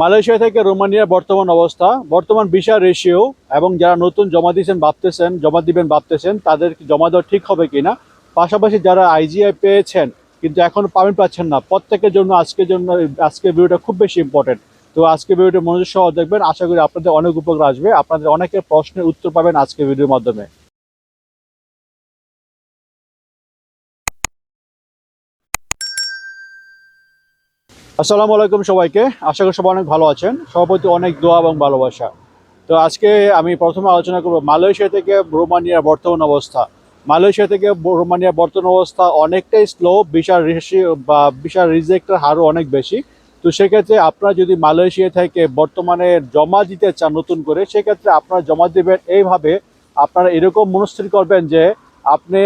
Malaysia থেকে রোমানিয়ার বর্তমান অবস্থা, বর্তমান ভিসা রেশিও এবং যারা নতুন জমা দিয়েছেন, ভাবতেছেন, জমা দিবেন, ভাবতেছেন তাদের জমা দেওয়া ঠিক হবে কিনা? পাশাপাশি যারা আইজিআই পেয়েছেন, কিন্তু এখন পারমিট পাচ্ছেন না, প্রত্যেকের জন্য আজকের জন্য, আজকের ভিডিওটা খুব বেশি ইম্পর্টেন্ট তো আজকে ভিডিওটা মনোযোগ সহ দেখবেন, আশা করি আপনাদের অনেক উপকার আসবে, আপনাদের অনেকের প্রশ্নের উত্তর পাবেন আজকের ভিডিওর মাধ্যমে। আসসালামু আলাইকুম সবাইকে। আশা করি সবাই অনেক ভালো আছেন। সভাপতি অনেক দোয়া এবং ভালোবাসা। তো আজকে আমি প্রথমে আলোচনা করব মালয়েশিয়া থেকে রোমানিয়ার বর্তমান অবস্থা। মালয়েশিয়া থেকে রোমানিয়ার বর্তমান অবস্থা অনেকটাই স্লো বিশাল রেশি বা বিশাল রিজেক্টের হারও অনেক বেশি। তো সেক্ষেত্রে আপনারা যদি মালয়েশিয়া থেকে বর্তমানে জমা দিতে চান নতুন করে, সেক্ষেত্রে আপনারা জমা দেবেন এইভাবে আপনারা এরকম মনস্থির করবেন যে আপনি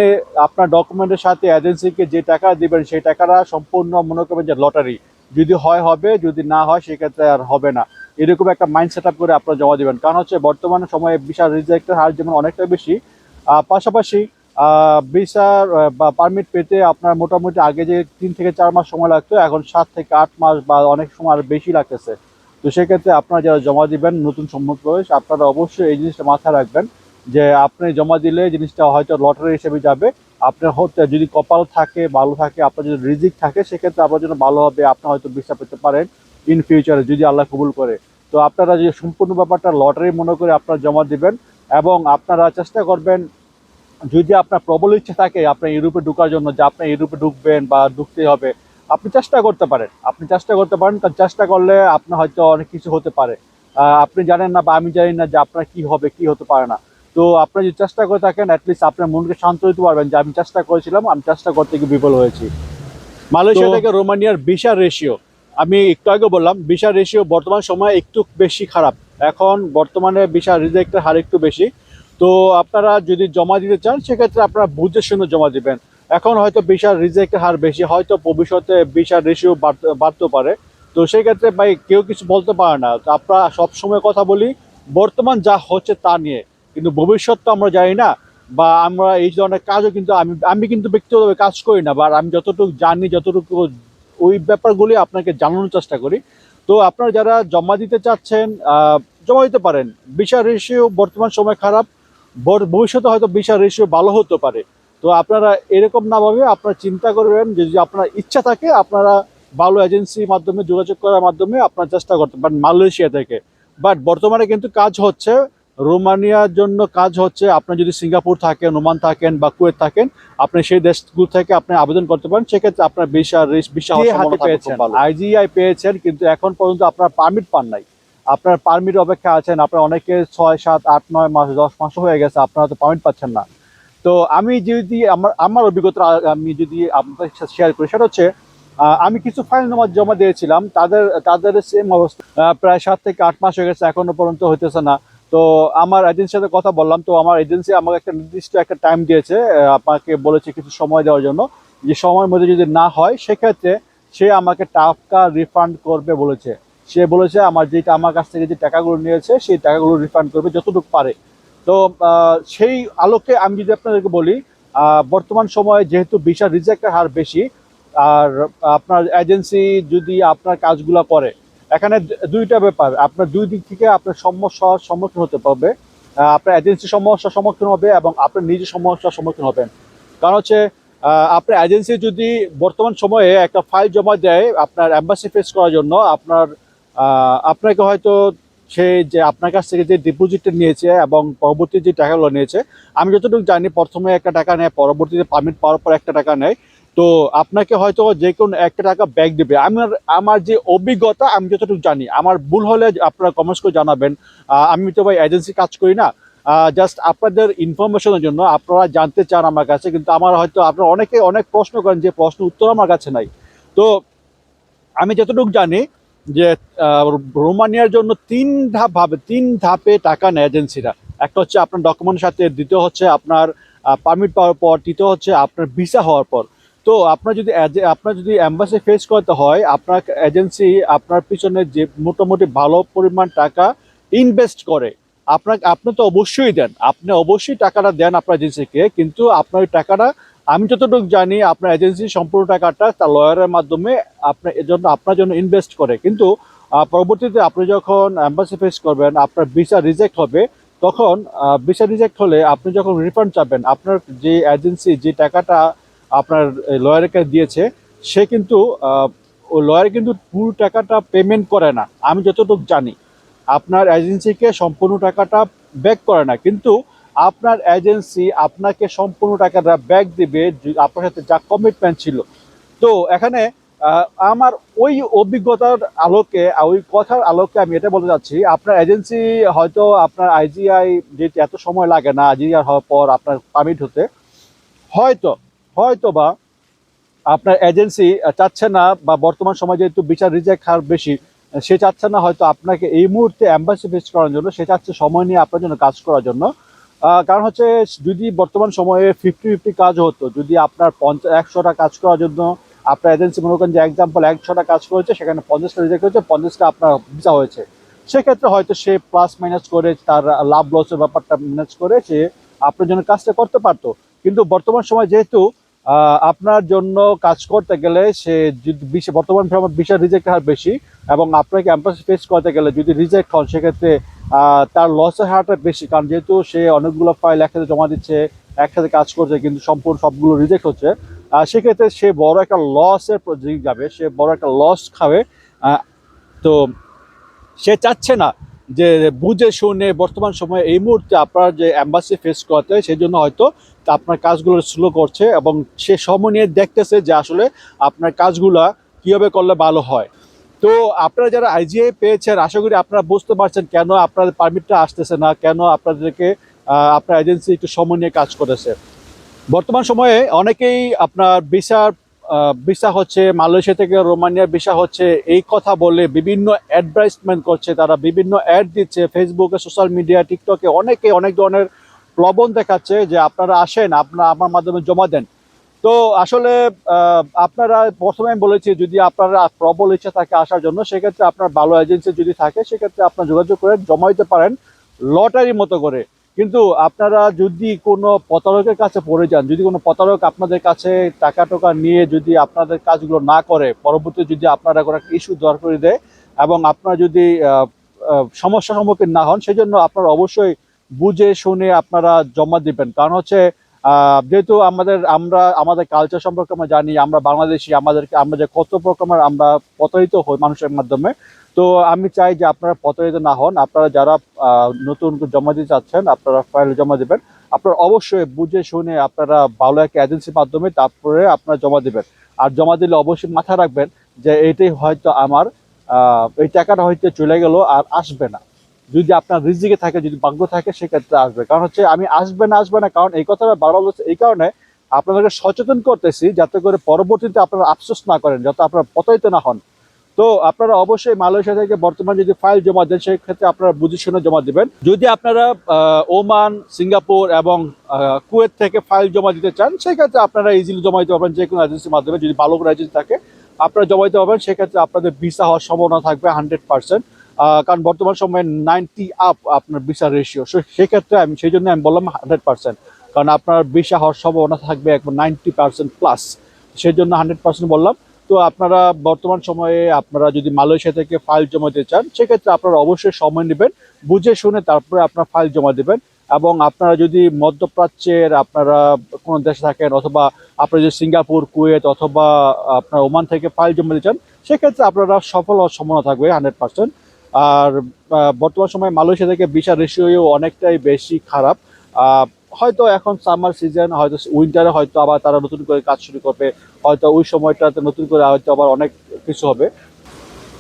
আপনার ডকুমেন্টের সাথে এজেন্সিকে যে টাকা দিবেন, সেই টাকাটা সম্পূর্ণ মনে করবেন যে লটারি যদি হয়, হবে। যদি না হয়, সেক্ষেত্রে আর হবে না। এরকম একটা মাইন্ড সেট করে আপনারা জমা দিবেন। কারণ হচ্ছে, বর্তমান সময়ে বিশাল রিজেক্টের হার যেমন অনেকটা বেশি পাশাপাশি ভিসার বা পারমিট পেতে আপনার মোটামুটি আগে যে তিন থেকে চার মাস সময় লাগতো, এখন সাত থেকে আট মাস বা অনেক সময় আর বেশি লাগতেছে। তো সেক্ষেত্রে আপনারা যারা জমা দিবেন, নতুন সম্মত প্রবেশ আপনারা অবশ্যই এই জিনিসটা মাথায় রাখবেন যে, আপনি জমা দিলে জিনিসটা হয়তো লটারি হিসেবে যাবে। আপনার হতে যদি কপাল থাকে, ভালো থাকে, আপনার যদি রিজিক থাকে, সেক্ষেত্রে আপনার জন্য ভালো হবে, আপনি হয়তো ভিসা পেতে পারেন ইন ফিউচারে যদি আল্লাহ কবুল করে। তো আপনারা যে সম্পূর্ণ ব্যাপারটা লটারি মনে করে আপনারা জমা দিবেন এবং আপনারা চেষ্টা করবেন, যদি আপনার প্রবল ইচ্ছা থাকে, আপনার ইউরোপে ঢোকার জন্য, যে আপনি ইউরোপে ঢুকবেন বা ঢুকতে হবে, আপনি চেষ্টা করতে পারেন। আপনি চেষ্টা করতে পারেন, কারণ চেষ্টা করলে আপনার হয়তো অনেক কিছু হতে পারে। আপনি জানেন না বা আমি জানি না যে আপনার কি হবে, কি হতে পারে না। তো আপনি যদি চেষ্টা করে থাকেন অ্যাটলিস্ট আপনার মনকে শান্ত দিতে পারবেন যে আমি চেষ্টা করেছিলাম আমি চেষ্টা করতে গিয়ে বিফল হয়েছি। মালয়েশিয়া থেকে রোমানিয়ার ভিসা রেশিও। আমি একটু আগে বললাম ভিসা রেশিও বর্তমান সময়ে একটু বেশি খারাপ। এখন বর্তমানে ভিসা রিজেক্টের হার একটু বেশি। তো আপনারা যদি জমা দিতে চান সেক্ষেত্রে আপনারা বুঝে শুনে জমা দিবেন। এখন হয়তো ভিসা রিজেক্টের হার বেশি হয়তো ভবিষ্যতে ভিসা রেশিও বাড়তে পারে। তো সেই ক্ষেত্রে ভাই কেউ কিছু বলতে পারে না। তো আপনারা সবসময় কথা বলি বর্তমান যা হচ্ছে তা নিয়ে। কিন্তু ভবিষ্যৎ তো আমরা জানি না, বা আমরা এই ধরনের কাজও কিন্তু আমি আমি কিন্তু ব্যক্তিগতভাবে কাজ করি না, বা আমি যতটুকু জানি, যতটুকু ওই ব্যাপারগুলি আপনাকে জানানোর চেষ্টা করি। তো আপনারা যারা জমা দিতে চাচ্ছেন জমা দিতে পারেন। বিশা রেশিও বর্তমান সময় খারাপ ভবিষ্যতে হয়তো বিশা রেশিও ভালো হতে পারে। তো আপনারা এরকম না ভাবে আপনারা চিন্তা করবেন যদি আপনার ইচ্ছা থাকে, আপনারা ভালো এজেন্সির মাধ্যমে যোগাযোগ করার মাধ্যমে আপনার চেষ্টা করতে পারেন মালয়েশিয়া থেকে। বাট বর্তমানে কিন্তু কাজ হচ্ছে রোমানিয়ার জন্য কাজ হচ্ছে আপনার যদি সিঙ্গাপুর থাকেন ওমান থাকেন বা কুয়েত থাকেন আপনি সেই দেশগুলো থেকে আপনি আবেদন করতে পারেন। সেক্ষেত্রে আপনার ভিসা ভিসা হাতে পেয়েছেন? আইজিআই পেয়েছেন কিন্তু এখন পর্যন্ত আপনার পারমিট পান নাই। আপনার পারমিট অপেক্ষা আছেন আপনার অনেকে ছয় সাত আট নয় মাস দশ মাস হয়ে গেছে আপনারা তো পারমিট পাচ্ছেন না। তো আমি যদি আমার আমার অভিজ্ঞতা আমি যদি আপনাদের সাথে শেয়ার করি সেটা হচ্ছে আমি কিছু ফাইল জমা জমা দিয়েছিলাম তাদের তাদের সেম অবস্থা। প্রায় সাত থেকে আট মাস হয়ে গেছে এখনও পর্যন্ত হইতেছে না। তো আমার এজেন্সির সাথে কথা বললাম, তো আমার এজেন্সি আমাকে একটা নির্দিষ্ট একটা টাইম দিয়েছে আপনাকে বলেছে কিছু সময় দেওয়ার জন্য। যে সময়ের মধ্যে যদি না হয়, সেক্ষেত্রে সে আমাকে টাকা রিফান্ড করবে বলেছে। সে বলেছে, আমার যেটা আমার কাছ থেকে যে টাকাগুলো নিয়েছে, সেই টাকাগুলো রিফান্ড করবে যতটুকু পারে। তো সেই আলোকে আমি যদি আপনাদেরকে বলি বর্তমান সময়ে যেহেতু ভিসা রিজেক্টের হার বেশি, আর আপনার এজেন্সি যদি আপনার কাজগুলো করে এখানে দুইটা ব্যাপার আপনার দুই দিক থেকে আপনার সমস্যার সম্মুখীন হতে পারবে আপনার এজেন্সি সমস্যার সম্মুখীন হবে এবং আপনার নিজের সমস্যার সম্মুখীন হবেন। কারণ হচ্ছে আপনার এজেন্সি যদি বর্তমান সময়ে একটা ফাইল জমা দেয় আপনার অ্যাম্বাসি ফেস করার জন্য, আপনার আপনাকে হয়তো সে যে আপনার কাছ থেকে যে ডিপোজিটটা নিয়েছে এবং পরবর্তী যে টাকাগুলো নিয়েছে, আমি যতটুকু জানি প্রথমে একটা টাকা নেয়, পরবর্তীতে পারমিট পাওয়ার পর একটা টাকা নেয়। তো আপনাকে হয়তো যে কোনো একটা টাকা ব্যাক দেবে। আমার আমার যে অভিজ্ঞতা আমি যতটুকু জানি, আমার ভুল হলে আপনারা কমেন্টস করে জানাবেন। আমি তো ভাই এজেন্সি কাজ করি না। জাস্ট আপনাদের ইনফরমেশনের জন্য আপনারা জানতে চান আমার কাছে, কিন্তু আমার হয়তো আপনারা অনেকে অনেক প্রশ্ন করেন যে প্রশ্ন উত্তর আমার কাছে নাই। তো আমি যতটুকু জানি যে রোমানিয়ার জন্য তিন ধাপ ভাবে তিন ধাপে টাকা নেয় এজেন্সিরা একটা হচ্ছে আপনার ডকুমেন্টের সাথে, দ্বিতীয় হচ্ছে আপনার পারমিট পাওয়ার পর, তৃতীয় হচ্ছে আপনার ভিসা হওয়ার পর। তো আপনার যদি আপনার যদি অ্যাম্বাসি ফেস করতে হয়, আপনার এজেন্সি আপনার পিছনে যে মোটামুটি ভালো পরিমাণ টাকা ইনভেস্ট করে, আপনাকে, আপনি তো অবশ্যই দেন। আপনি অবশ্যই টাকাটা দেন আপনার এজেন্সিকে কিন্তু আপনার ওই টাকাটা, আমি যতটুকু জানি আপনার এজেন্সি সম্পূর্ণ টাকাটা তার লয়ারের মাধ্যমে আপনার জন্য আপনার জন্য ইনভেস্ট করে। কিন্তু পরবর্তীতে আপনি যখন অ্যাম্বাসি ফেস করবেন, আপনার ভিসা রিজেক্ট হবে, তখন ভিসা রিজেক্ট হলে আপনি যখন রিফান্ড চাবেন আপনার যে এজেন্সি যে টাকাটা আপনার লয়ারকে দিয়েছে, সে কিন্তু ও লয়ার কিন্তু পুরো টাকাটা পেমেন্ট করে না। আমি যতটুকু জানি, আপনার এজেন্সিকে সম্পূর্ণ টাকাটা ব্যাক করে না। কিন্তু আপনার এজেন্সি আপনাকে সম্পূর্ণ টাকাটা ব্যাক দিবে আপনার সাথে যা কমিটমেন্ট ছিল। তো এখানে আমার ওই অভিজ্ঞতার আলোকে ওই কথার আলোকে আমি এটা বলতে চাচ্ছি, আপনার এজেন্সি হয়তো আপনার আইজিআই যে এত সময় লাগে না আইজিআই হওয়ার পর আপনার পারমিট হতে, হয়তো হয়তো বা আপনার এজেন্সি চাচ্ছে না বা বর্তমান সময়ে যেহেতু বিচার রিজেক্ট হার বেশি সে চাচ্ছে না হয়তো আপনাকে এই মুহূর্তে অ্যাম্বাসি ভিজিট করার জন্য, সে চাচ্ছে সময় নিয়ে আপনার জন্য কাজ করার জন্য। কারণ হচ্ছে যদি বর্তমান সময়ে ফিফটি ফিফটি কাজ হতো, যদি আপনার পঞ্চাশ, একশোটা কাজ করার জন্য আপনার এজেন্সি মনে করেন যে এক্সাম্পল একশোটা কাজ করেছে, সেখানে পঞ্চাশটা রিজেক্ট হয়েছে, পঞ্চাশটা আপনার ভিসা হয়েছে। সেক্ষেত্রে হয়তো সে প্লাস মাইনাস করে তার লাভ লসের ব্যাপারটা ম্যানেজ করে সে আপনার জন্য কাজটা করতে পারতো। কিন্তু বর্তমান সময় যেহেতু আপনার জন্য কাজ করতে গেলে সে বর্তমান সময় বিশাল রিজেক্ট হার বেশি এবং আপনাকে ক্যাম্পাস ফেস করতে গেলে যদি রিজেক্ট হন, সেক্ষেত্রে তার লসের হারটা বেশি। কারণ যেহেতু সে অনেকগুলো ফাইল একসাথে জমা দিচ্ছে, একসাথে কাজ করছে, কিন্তু সম্পূর্ণ সবগুলো রিজেক্ট হচ্ছে সেক্ষেত্রে সে বড় একটা লসের যাবে, সে বড় একটা লস খাবে। তো সে চাচ্ছে না। যে বুঝে শুনে বর্তমান সময়ে এই মুহূর্তে আপনার যে অ্যাম্বাসি ফেস করতে হয় সেই জন্য হয়তো আপনার কাজগুলো স্লো করছে এবং সে সময় নিয়ে দেখতেছে যে আসলে আপনার কাজগুলো কীভাবে করলে ভালো হয়। তো আপনারা যারা আইজিআই পেয়েছেন, আশা করি আপনারা বুঝতে পারছেন কেন আপনাদের পারমিটটা আসতেছে না, কেন আপনাদেরকে আপনার এজেন্সি একটু সময় নিয়ে কাজ করেছে। বর্তমান সময়ে অনেকেই আপনার ভিসার ভিসা হচ্ছে মালয়েশিয়া থেকে রোমানিয়ার ভিসা হচ্ছে এই কথা বলে বিভিন্ন অ্যাডভার্টাইজমেন্ট করছে তারা, বিভিন্ন অ্যাড দিচ্ছে ফেসবুকে সোশ্যাল মিডিয়া টিকটকে অনেকে অনেক ধরনের প্রবণ দেখাচ্ছে যে আপনারা আসেন আপনারা আমার মাধ্যমে জমা দেন। তো আসলে আপনারা প্রথমে আমি বলেছি যদি আপনারা প্রবল ইচ্ছা থাকে আসার জন্য, সেক্ষেত্রে আপনার ভালো এজেন্সি যদি থাকে, সেক্ষেত্রে আপনার যোগাযোগ করে জমা দিতে পারেন লটারির মতো করে। কিন্তু আপনারা যদি কোনো প্রতারকের কাছে পড়ে যান, যদি কোনো প্রতারক আপনাদের কাছে টাকা টাকা নিয়ে যদি আপনাদের কাজগুলো না করে পরবর্তী যদি আপনারা কোনো একটা ইস্যু দর করে দেয় এবং আপনারা যদি সমস্যার সম্মুখীন না হন সেই জন্য আপনারা অবশ্যই বুঝে শুনে আপনারা জমা দিবেন। কারণ হচ্ছে যেহেতু আমাদের, আমরা, আমাদের কালচার সম্পর্কে আমরা জানি, আমরা বাংলাদেশি, আমাদেরকে, আমরা যে কত রকমের আমরা প্রতারিত হই মানুষের মাধ্যমে তো আমি চাই যে আপনারা প্রতারিত না হন। আপনারা যারা নতুন জমা দিতে চাচ্ছেন, আপনারা ফাইল জমা দিবেন। আপনারা অবশ্যই বুঝে শুনে আপনারা ভালো একটা এজেন্সির মাধ্যমে তারপরে আপনারা জমা দিবেন। আর জমা দিলে অবশ্যই মাথায় রাখবেন যে এটাই হয়তো আমার এই টাকাটা হয়তো চলে গেল আর আসবে না। যদি আপনার রিজিকে থাকে, যদি ভাগ্য থাকে, সেক্ষেত্রে আসবে। কারণ হচ্ছে আমি আসবে না আসবে না, কারণ এই কথাটা বারবার বলছে এই কারণে আপনাদেরকে সচেতন করতেছি, যাতে করে পরবর্তীতে আপনারা আফসোস না করেন, যাতে আপনারা প্রতারিত না হন। তো আপনারা অবশ্যই মালয়েশিয়া থেকে বর্তমান যদি ফাইল জমা দেন, সেক্ষেত্রে আপনারা বুঝে শুনে জমা দিবেন। যদি আপনারা ওমান, সিঙ্গাপুর এবং কুয়েত থেকে ফাইল জমা দিতে চান, সেক্ষেত্রে আপনারা ইজিলি জমা দিতে পারবেন যে কোনো এজেন্সির মাধ্যমে। যদি ভালো কোনো এজেন্সি থাকে, আপনারা জমা দিতে পারবেন। সেক্ষেত্রে আপনাদের ভিসা হওয়ার সম্ভাবনা থাকবে হান্ড্রেড পার্সেন্ট কারণ বর্তমান সময়ে নাইনটি আপ আপনার ভিসা রেশিও সেক্ষেত্রে আমি, সেই জন্য আমি বললাম হান্ড্রেড পার্সেন্ট কারণ আপনার ভিসা হওয়ার সম্ভাবনা থাকবে একবার নাইনটি পার্সেন্ট প্লাস সেই জন্য হান্ড্রেড পার্সেন্ট বললাম। তো আপনারা বর্তমান সময়ে আপনারা যদি মালয়েশিয়া থেকে ফাইল জমা দিতে চান, সেক্ষেত্রে আপনারা অবশ্যই সময় নেবেন, বুঝে শুনে তারপরে আপনার ফাইল জমা দেবেন এবং আপনারা যদি মধ্যপ্রাচ্যের আপনারা কোনো দেশে থাকেন অথবা আপনারা যদি সিঙ্গাপুর, কুয়েত অথবা আপনার ওমান থেকে ফাইল জমা দিতে চান, সেক্ষেত্রে আপনারা সফল সম্ভাবনা থাকবে হান্ড্রেড পার্সেন্ট আর বর্তমান সময়ে মালয়েশিয়া থেকে ভিসা রেশিও অনেকটাই বেশি খারাপ। হয়তো এখন সামার সিজন হয়তো উইন্টারে হয়তো আবার তারা নতুন করে কাজ শুরু করবে, হয়তো ওই সময়টাতে নতুন করে হয়তো আবার অনেক কিছু হবে।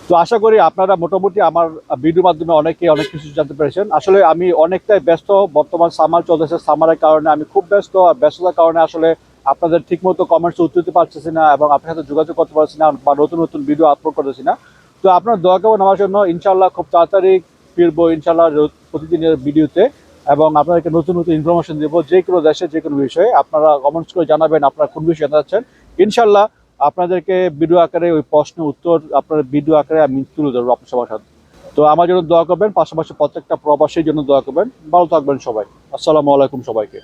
তো আশা করি আপনারা মোটামুটি আমার ভিডিওর মাধ্যমে অনেকে অনেক কিছু জানতে পেরেছেন। আসলে আমি অনেকটাই ব্যস্ত, বর্তমান সামার চলতেছে। সামারের কারণে আমি খুব ব্যস্ত, আর ব্যস্ততার কারণে আসলে আপনাদের ঠিকমতো কমেন্টস উত্তর দিতে পারতেছি না এবং আপনার সাথে যোগাযোগ করতে পারছি না বা নতুন নতুন ভিডিও আপলোড করতেছি না। তো আপনার দোয়া করবেন আমার জন্য। ইনশাল্লাহ খুব তাড়াতাড়ি ফিরবো ইনশাল্লাহ প্রতিদিনের ভিডিওতে এবং আপনাদেরকে নতুন নতুন ইনফরমেশন দেবো যে কোনো দেশে, যে কোনো বিষয়ে। আপনারা কমেন্টস করে জানাবেন আপনারা কোন বিষয়ে জানতে চাচ্ছেন ইনশাল্লাহ আপনাদেরকে ভিডিও আকারে ওই প্রশ্ন উত্তর আপনার ভিডিও আকারে আমি তুলে ধরবো আপনার সবার সাথে। তো আমার জন্য দোয়া করবেন, পাশাপাশি প্রত্যেকটা প্রবাসীর জন্য দোয়া করবেন। ভালো থাকবেন সবাই। আসসালামু আলাইকুম সবাইকে।